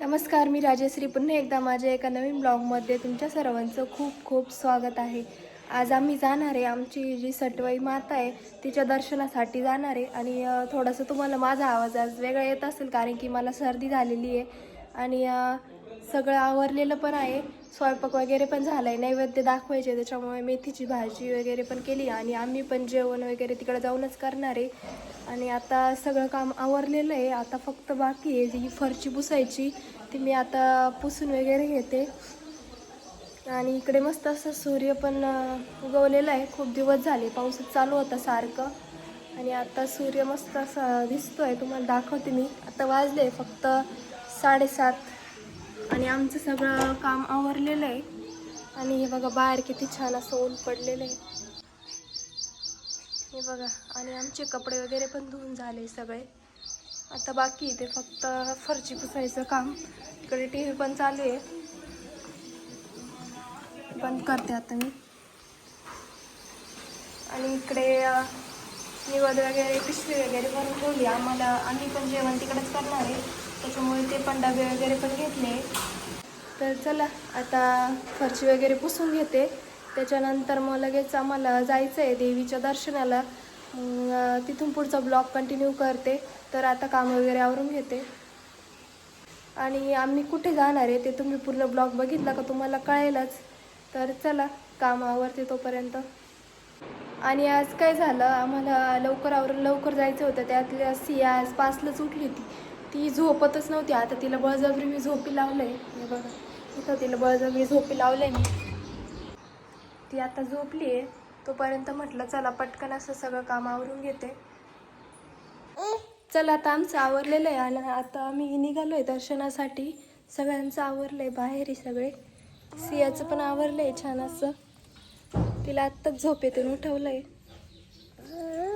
नमस्कार मी राजश्री. पुन्हा एकदा माझ्या एका नवीन ब्लॉगमध्ये तुमच्या सर्वांचं खूप खूप स्वागत आहे. आज आम्ही जाणार आहे आमची जी सटवाई माता आहे तिच्या दर्शनासाठी जाणार आहे. आणि थोडंसं तुम्हाला माझा आवाज आज वेगळा येत असेल कारण की मला सर्दी झालेली आहे. आणि सगळं आवरलेलं पण आहे. स्वयंपाक वगैरे पण झाला आहे नैवेद्य दाखवायचे त्याच्यामुळे मेथीची भाजी वगैरे पण केली आणि आम्ही पण जेवण वगैरे तिकडे जाऊनच करणार आहे. आणि आता सगळं काम आवरलेलं आहे आता फक्त बाकी आहे जी फरची पुसायची ती मी आता पुसून वगैरे घेते. आणि इकडे मस्त असं सूर्य पण उगवलेला आहे. खूप दिवस झाले पाऊसच चालू होता सारखं. आणि आता सूर्य मस्त असा आहे तुम्हाला दाखवते मी. आता वाजले फक्त साडेसात. आणि आमचं सगळं काम आवरलेलं आहे. आणि हे बघा बाहेर किती छान असं ऊन पडलेलं आहे. हे बघा आणि आमचे कपडे वगैरे पण धुवून झाले सगळे. आता बाकी ते फक्त फरची पुसायचं काम. इकडे टी व्ही पण चालू आहे. बंद करते आता मी. आणि इकडे निवड वगैरे पिशवी वगैरे भरून ठेवली. आम्हाला आम्ही पण जेवण तिकडेच करणार आहे. त्याच्यामुळे ते पण डबे वगैरे पण घेतले. तर चला आता फरची वगैरे पुसून घेते. त्याच्यानंतर मग लगेच आम्हाला जायचं आहे देवीच्या दर्शनाला. तिथून पुढचा ब्लॉग कंटिन्यू करते. तर आता काम वगैरे आवरून घेते. आणि आम्ही कुठे जाणार आहे ते तुम्ही पूर्ण ब्लॉग बघितला का तुम्हाला कळेलच. तर चला काम आवरते तोपर्यंत. आणि आज काय झालं? आम्हाला लवकर आवरून लवकर जायचं होतं. त्यातल्या सिया आज पाचलाच उठली होती. ती झोपतच नव्हती. आता तिला बळजबरी मी झोपी लावलंय. हे बघा. इथं तिला बळजबरी झोपी लावलंय मी. ती आता झोपली आहे तोपर्यंत म्हटलं चला पटकन असं सगळं काम आवरून घेते. चला आता आमचं आवरलेलं आहे. आणि आता आम्ही निघालोय दर्शनासाठी. सगळ्यांचं आवरलंय बाहेर बाहेरही सगळे. सियाचं पण आवरलंय छान असं. तिला आत्ताच झोपेतून उठवलंय.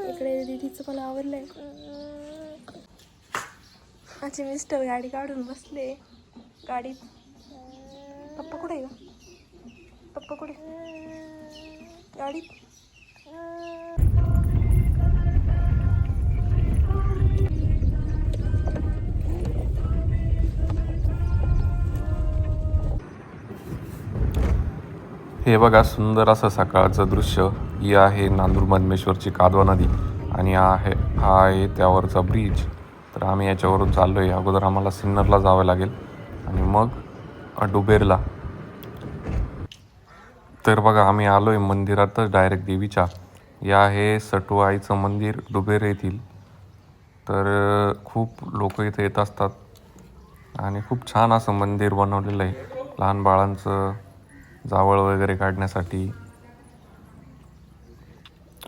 इकडे दीदीचं पण आवरलंय. माझे मिस्टर गाडी काढून बसले. गाडीत पप्पा कुठे आहे ग? पप्पा कुठे? गाडीत हे बघा सुंदर असं सकाळचं दृश्य. ही आहे नांदूर मधमेश्वरची कादवा नदी आणि हा आहे हा आहे त्यावरचा ब्रिज तर आम्ही याच्यावरून चाललो आहे अगोदर आम्हाला सिन्नरला जावं लागेल. आणि मग डुबेरला तर बघा आम्ही आलो आहे मंदिरातच डायरेक्ट देवीच्या. या हे सटू आईचं मंदिर डुबेर येथील. तर खूप लोक इथे येत असतात. आणि खूप छान असं मंदिर बनवलेलं आहे. लहान बाळांचं जावळ वगैरे काढण्यासाठी.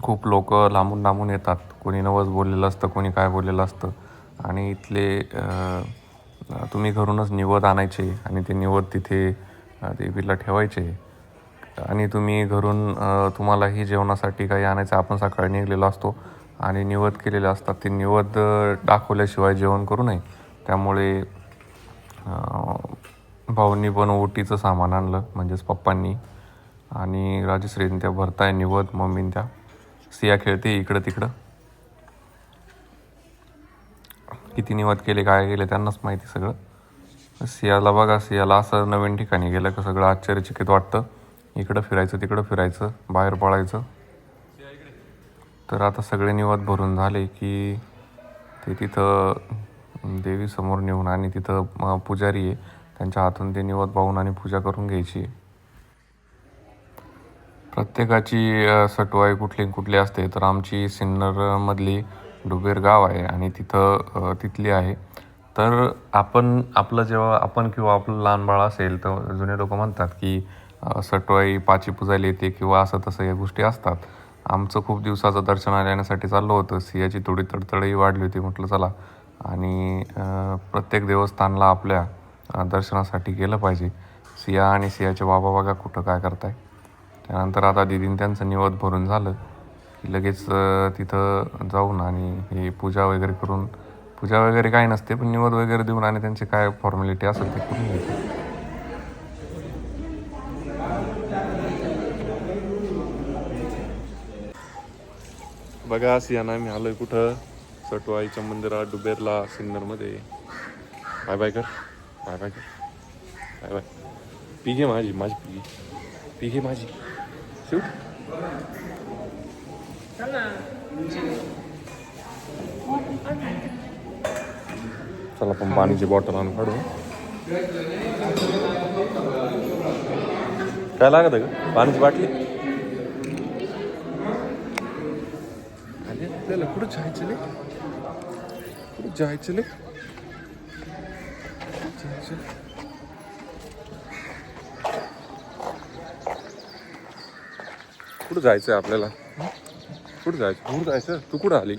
खूप लोक लांबून लांबून येतात. कोणी नवस बोललेलं असतं कोणी काय बोललेलं असतं. आणि इथले तुम्ही घरूनच निवद आणायचे आणि ते निवद तिथे देवीला ठेवायचे. आणि तुम्ही घरून तुम्हालाही जेवणासाठी काही आणायचं आपण सकाळी निघलेलो असतो आणि निवद केलेले असतात. ते निवद दाखवल्याशिवाय जेवण करू नये. त्यामुळे भाऊंनी पण ओटीचं सामान आणलं म्हणजेच पप्पांनी. आणि राजश्रीने त्या भरताय निवद मम्मीन त्या. सिया खेळते इकडं तिकडं किती निवाद केले काय केले त्यांनाच माहिती सगळं. सियाला बघा सियाला असं नवीन ठिकाणी गेलं का सगळं आश्चर्यचकित वाटतं. इकडं फिरायचं तिकडं फिरायचं बाहेर पळायचं. तर आता सगळे निवाद भरून झाले की ते तिथं देवीसमोर नेऊन आणि तिथं पुजारी आहे. त्यांच्या हातून ते निवद पाहून आणि पूजा करून घ्यायची. प्रत्येकाची सटवाई कुठली कुठली असते तर आमची सिन्नरमधली डुबेर गाव आहे आणि तिथं तिथली आहे. तर आपण आपलं जेव्हा आपण किंवा आपलं लहान बाळ असेल तर जुने लोक म्हणतात की सटवाई पाची पुजायला येते किंवा असं तसं या गोष्टी असतात. आमचं खूप दिवसाचं दर्शनाला येण्यासाठी चाललं होतं. सियाची थोडी तडतडही वाढली होती म्हटलं चला. आणि प्रत्येक देवस्थानला आपल्या दर्शनासाठी गेलं पाहिजे. सिया आणि सियाचे बाबा बघा कुठं काय करताय. त्यानंतर आता दिदीन त्यांचं निवद भरून झालं. की लगेच तिथं जाऊन आणि हे पूजा वगैरे करून पूजा वगैरे काही नसते पण निवद वगैरे देऊन आणि त्यांचे काय फॉर्मॅलिटी असेल ते करून घेते. बघा सियाना मी आलोय कुठं? सटवाईच्या मंदिरात डुबेरला सिन्नरमध्ये. बाय बाय कर. बाय बाय कर. Bye bye. पिघे माझी माझी पी घे माझी. शिव. चला. आपण पाणीची बॉटल आणून काढू. काय लागत का पाण्याची बाटली? आपल्याला कुठं जायचं ले? कुठं जायचं ले? कुठं जायचं कुठं जायचं आहे आपल्याला? कुठं जायचं? कुठं जायचं? तू कुठं आली?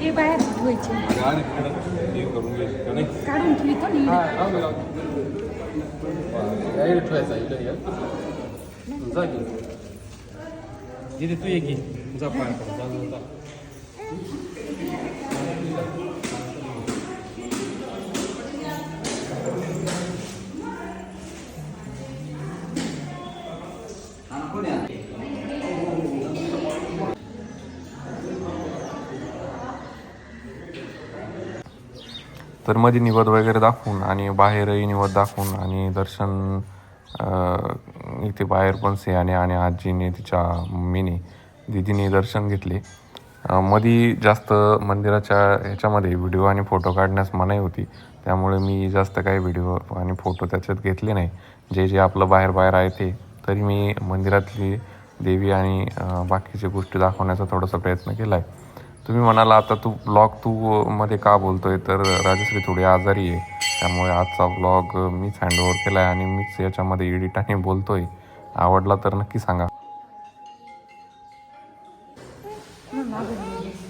हे बाहेर धुवायचे करून घ्यायची का नाही? काढून तिथे तू ये की. जा पाय जा जा, जा. तर मध्ये निवद वगैरे दाखवून आणि बाहेरही निवद दाखवून आणि दर्शन इथे बाहेर पण सियाने आणि आजीने तिच्या मम्मीने दिदीने दर्शन घेतले. मध्ये जास्त मंदिराच्या ह्याच्यामध्ये व्हिडिओ आणि फोटो काढण्यास मनाई होती. त्यामुळे मी जास्त काही व्हिडिओ आणि फोटो त्याच्यात घेतले नाही. जे जे आपलं बाहेर बाहेर आहे ते. तरी मी मंदिरातली देवी आणि बाकीचे बाकीच्या गोष्टी दाखवण्याचा थोडासा प्रयत्न केला आहे तुम्ही म्हणाला आता तू ब्लॉग तू मध्ये का बोलतो आहे तर राजश्री थोडी आजारी आहे. त्यामुळे आजचा ब्लॉग मीच हँडओव्हर केला आहे आणि मीच याच्यामध्ये एडिट आणि बोलतो आहे आवडला तर नक्की सांगा.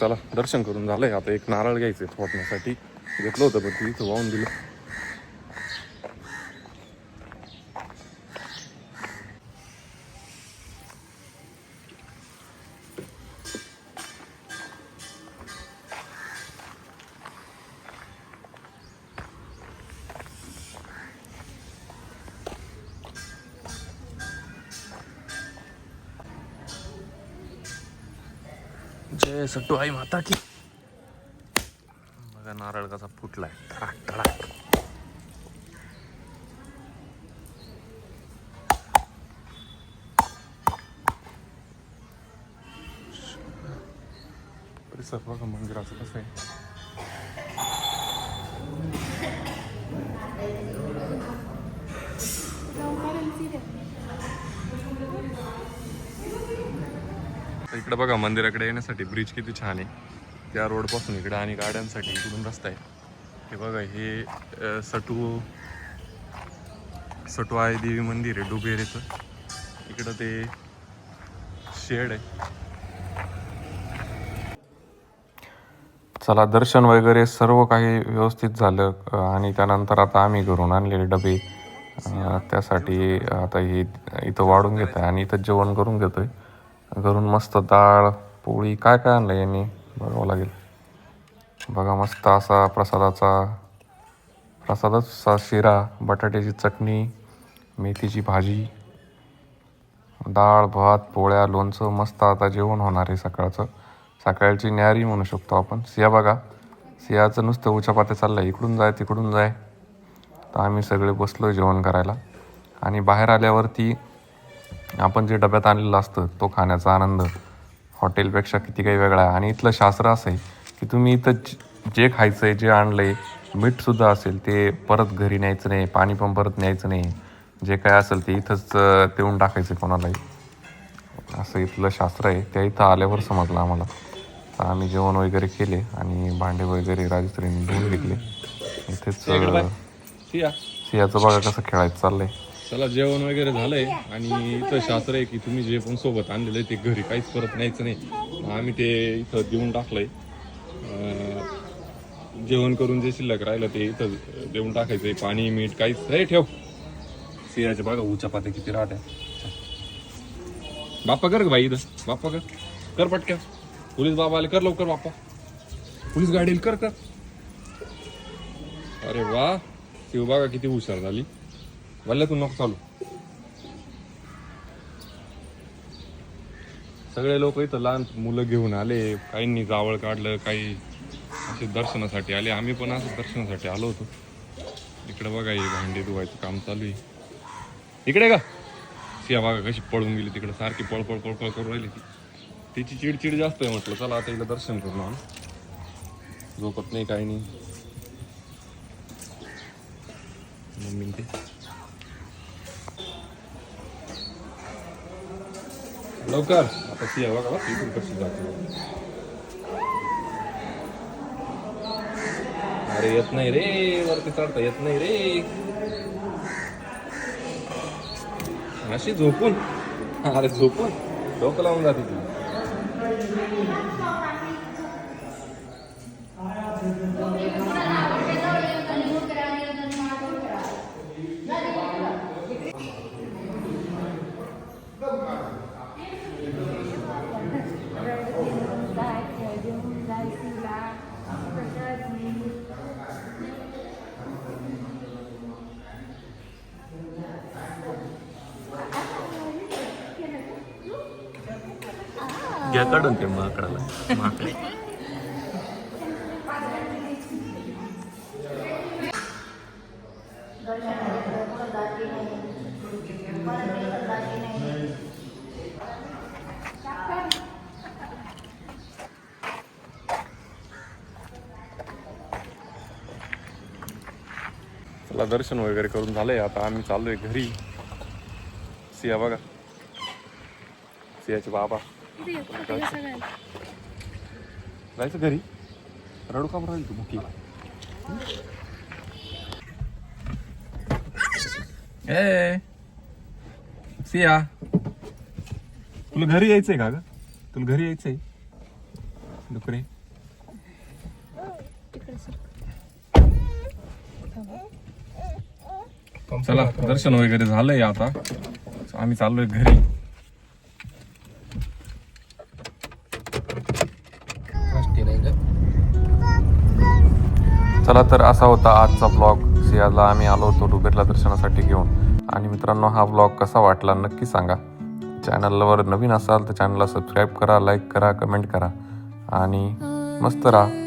चला दर्शन करून झालंय. आता एक नारळ घ्यायचं फोडण्यासाठी घेतलं होतं पण ती इथं वाहून दिलं जय सट्टू आई माता की। बघा नारळ कसा फुटलाय. टडाक टडाक परिसर बघा मंदिराचं कसं आहे. इकडे बघा मंदिराकडे येण्यासाठी ब्रिज किती छान आहे. त्या रोडपासून इकडे आणि गाड्यांसाठी इकडून रस्ता आहे. हे बघा हे सटू सटू आई देवी मंदिर आहे डुबेरेचं इकडं ते शेड आहे. चला दर्शन वगैरे सर्व काही व्यवस्थित झालं आणि त्यानंतर आता आम्ही घरून आणलेले डबे त्यासाठी आता हे इथं वाढून घेत आहे आणि इथं जेवण करून घेतोय. घरून मस्त डाळ पोळी काय काय आणलं यांनी? बघावं लागेल. बघा मस्त असा प्रसादाचा प्रसादाचा शिरा बटाट्याची चटणी मेथीची भाजी डाळ भात पोळ्या लोणचं मस्त आता जेवण होणार आहे सकाळचं. सकाळची न्यारी म्हणू शकतो आपण. सिया बघा. सियाचं नुसतं उचापात्या आहे इकडून जाय तिकडून जाय. तर आम्ही सगळे बसलो जेवण करायला. आणि बाहेर आल्यावरती आपण जे डब्यात आणलेलं असतं तो खाण्याचा आनंद हॉटेलपेक्षा किती काही वेगळा आहे. आणि इथलं शास्त्र असं आहे की तुम्ही इथं ज- खायचं आहे जे आणलं आहे मीठसुद्धा असेल ते परत घरी न्यायचं नाही पाणी पण परत न्यायचं नाही. जे काय असेल ते इथंच देऊन टाकायचं कोणालाही. असं इथलं शास्त्र आहे. त्या इथं आल्यावर समजलं आम्हाला. तर आम्ही जेवण वगैरे केले आणि भांडे वगैरे राजश्रीने धुवून घेतले. इथेच सियाचं बघा कसं खेळायचं चाललंय. चला जेवण वगैरे झालंय. आणि इथं शास्त्र आहे की तुम्ही जे पण सोबत आणलेलं आहे ते घरी काहीच परत न्यायचं नाही. आम्ही ते इथं देऊन टाकलंय. जेवण करून जे शिल्लक राहिलं ते इथं देऊन टाकायचंय. पाणी मीठ काहीच. हे ठेव. सियाच्या बघा उच्या पाते किती राहत आहे बाप्पा कर ग बाई इथं. बाप्पा कर. कर पटक्या पोलीस बाबा आले कर लवकर बाप्पा. पोलीस गाडी कर कर. अरे वा. शिव बघा किती हुशार झाली. वल्ल्यातून नको चालू. सगळे लोक इथं लहान मुलं घेऊन आले. काहींनी जावळ काढलं काही असे दर्शनासाठी आले. आम्ही पण असं दर्शनासाठी आलो होतो. इकडे बघा हे भांडे धुवायचं काम चालू आहे. इकडे का? सिया बघा कशी पळून गेली तिकडे सारखी पळपळ पळपळ करून राहिली ती. तिची चिडचिड जास्त आहे म्हटलं चला आता इकडे दर्शन करून आणू. झोपत नाही काही नाही. मम्मी ते. लवकर. आता ती हवा का ती कशी जाते. अरे येत नाही रे वरती चढता येत नाही रे. अशी झोपून. अरे झोपून. डोकं लावून जाते ती. घ्या काढून ते माकडाला. माकडे. चला दर्शन वगैरे करून झालंय. आता आम्ही चाललोय घरी. सिया बघा. सियाचे बाबा. जायचं. घरी. रडू का राहील तू मुकी ए सिया. तुला घरी यायचंय का ग? तुला घरी यायचंय? डुकरे. चला दर्शन वगैरे झालंय आता. आम्ही चाललोय घरी. चला तर असा होता आजचा ब्लॉग सियाजला आम्ही आलो होतो डुबेरला दर्शनासाठी घेऊन. आणि मित्रांनो हा ब्लॉग कसा वाटला नक्की सांगा. चॅनलवर नवीन असाल तर चॅनलला सबस्क्राईब करा लाईक करा कमेंट करा. आणि मस्त राहा.